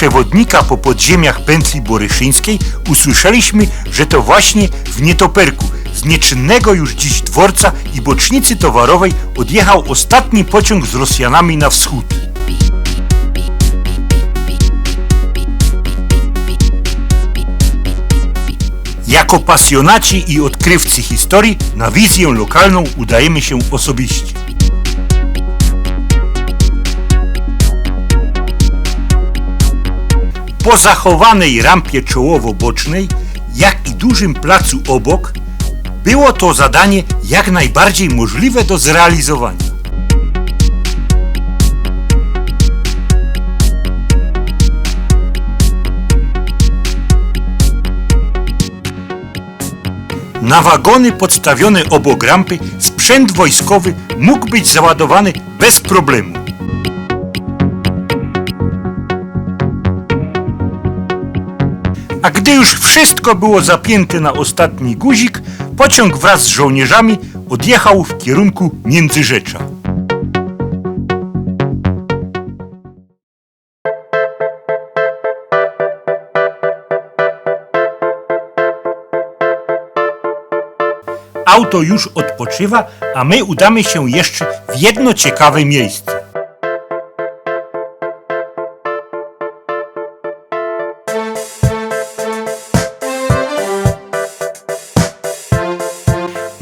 przewodnika po podziemiach pętli boryszyńskiej usłyszeliśmy, że to właśnie w Nietoperku z nieczynnego już dziś dworca i bocznicy towarowej odjechał ostatni pociąg z Rosjanami na wschód. Jako pasjonaci i odkrywcy historii na wizję lokalną udajemy się osobiście. Po zachowanej rampie czołowo-bocznej, jak i dużym placu obok, było to zadanie jak najbardziej możliwe do zrealizowania. Na wagony podstawione obok rampy sprzęt wojskowy mógł być załadowany bez problemu. A gdy już wszystko było zapięte na ostatni guzik, pociąg wraz z żołnierzami odjechał w kierunku Międzyrzecza. Auto już odpoczywa, a my udamy się jeszcze w jedno ciekawe miejsce.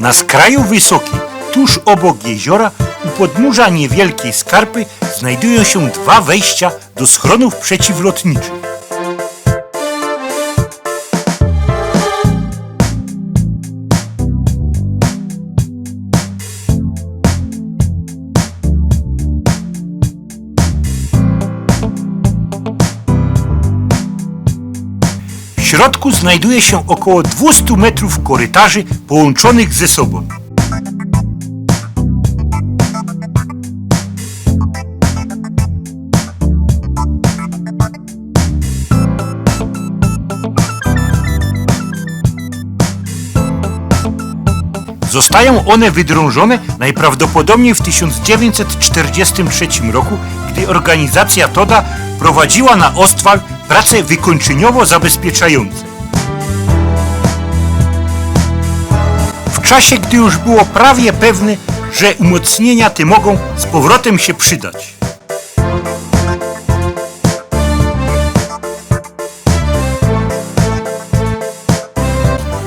Na skraju wysokim, tuż obok jeziora, u podnóża niewielkiej skarpy znajdują się dwa wejścia do schronów przeciwlotniczych. Środku znajduje się około 200 metrów korytarzy połączonych ze sobą. Zostają one wydrążone najprawdopodobniej w 1943 roku, gdy organizacja TODA prowadziła na Ostwal prace wykończeniowo zabezpieczające. W czasie, gdy już było prawie pewne, że umocnienia te mogą z powrotem się przydać.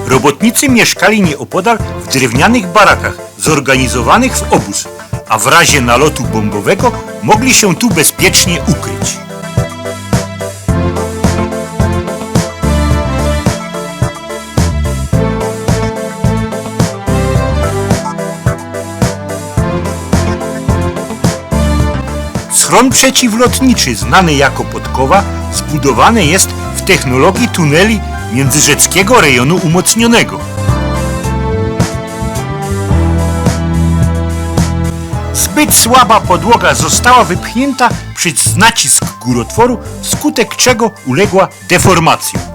Robotnicy mieszkali nieopodal w drewnianych barakach zorganizowanych w obóz, a w razie nalotu bombowego mogli się tu bezpiecznie ukryć. Schron przeciwlotniczy, znany jako Podkowa, zbudowany jest w technologii tuneli międzyrzeckiego rejonu umocnionego. Zbyt słaba podłoga została wypchnięta przez nacisk górotworu, wskutek czego uległa deformacji.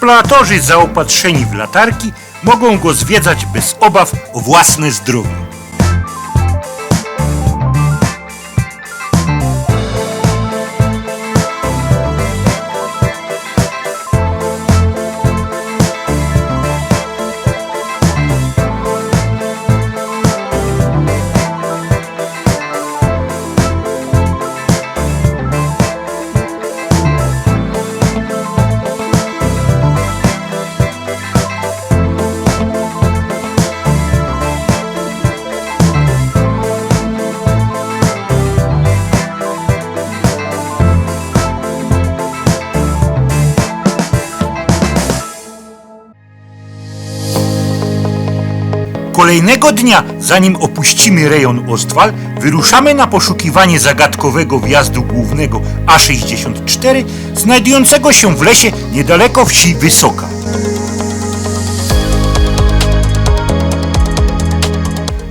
Eksploatorzy zaopatrzeni w latarki mogą go zwiedzać bez obaw o własne zdrowie. Kolejnego dnia, zanim opuścimy rejon Ostwal, wyruszamy na poszukiwanie zagadkowego wjazdu głównego A64, znajdującego się w lesie niedaleko wsi Wysoka.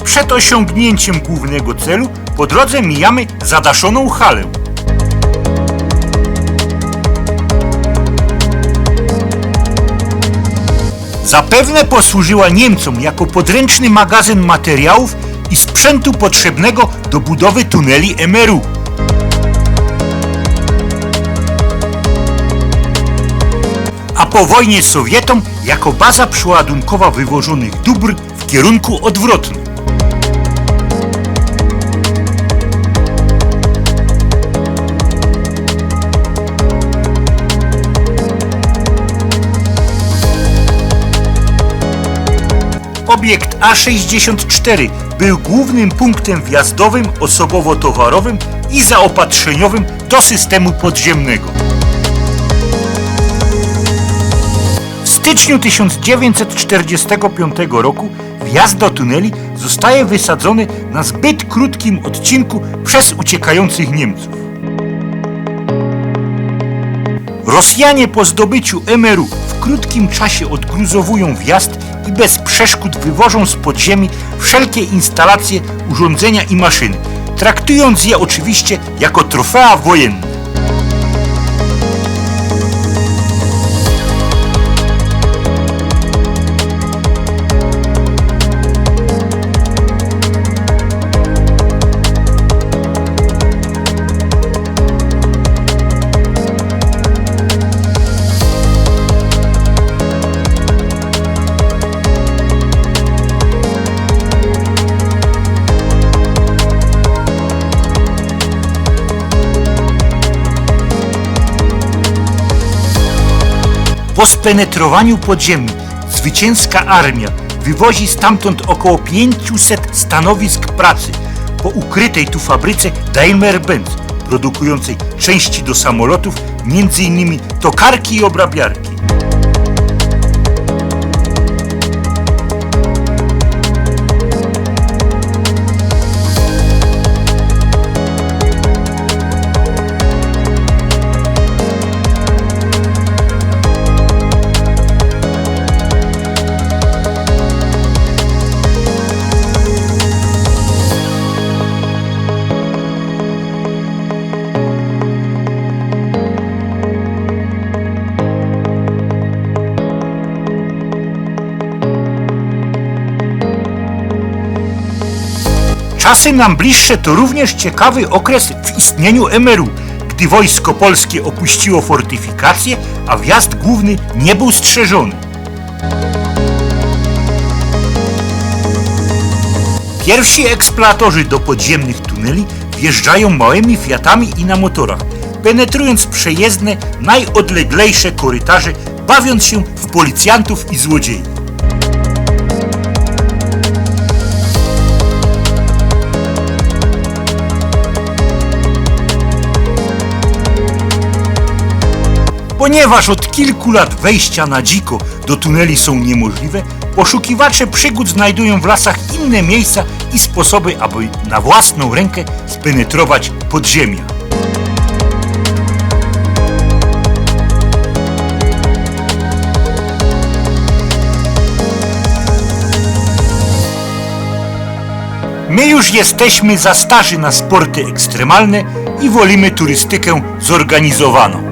przed osiągnięciem głównego celu po drodze mijamy zadaszoną halę. Zapewne posłużyła Niemcom jako podręczny magazyn materiałów i sprzętu potrzebnego do budowy tuneli MRU. A po wojnie Sowietom jako baza przeładunkowa wywożonych dóbr w kierunku odwrotnym. Obiekt A64 był głównym punktem wjazdowym, osobowo-towarowym i zaopatrzeniowym do systemu podziemnego. W styczniu 1945 roku wjazd do tuneli zostaje wysadzony na zbyt krótkim odcinku przez uciekających Niemców. Rosjanie po zdobyciu MRU w krótkim czasie odgruzowują wjazd i bez przeszkód wywożą z podziemi wszelkie instalacje, urządzenia i maszyny, traktując je oczywiście jako trofea wojenne. Spenetrowaniu podziemi zwycięska armia wywozi stamtąd około 500 stanowisk pracy po ukrytej tu fabryce Daimler-Benz produkującej części do samolotów, m.in. tokarki i obrabiarki. Czasy nam bliższe to również ciekawy okres w istnieniu MRU, gdy wojsko polskie opuściło fortyfikacje, a wjazd główny nie był strzeżony. Pierwsi eksploatorzy do podziemnych tuneli wjeżdżają małymi Fiatami i na motorach, penetrując przejezdne, najodleglejsze korytarze, bawiąc się w policjantów i złodziei. Ponieważ od kilku lat wejścia na dziko do tuneli są niemożliwe, poszukiwacze przygód znajdują w lasach inne miejsca i sposoby, aby na własną rękę spenetrować podziemia. My już jesteśmy za starzy na sporty ekstremalne i wolimy turystykę zorganizowaną.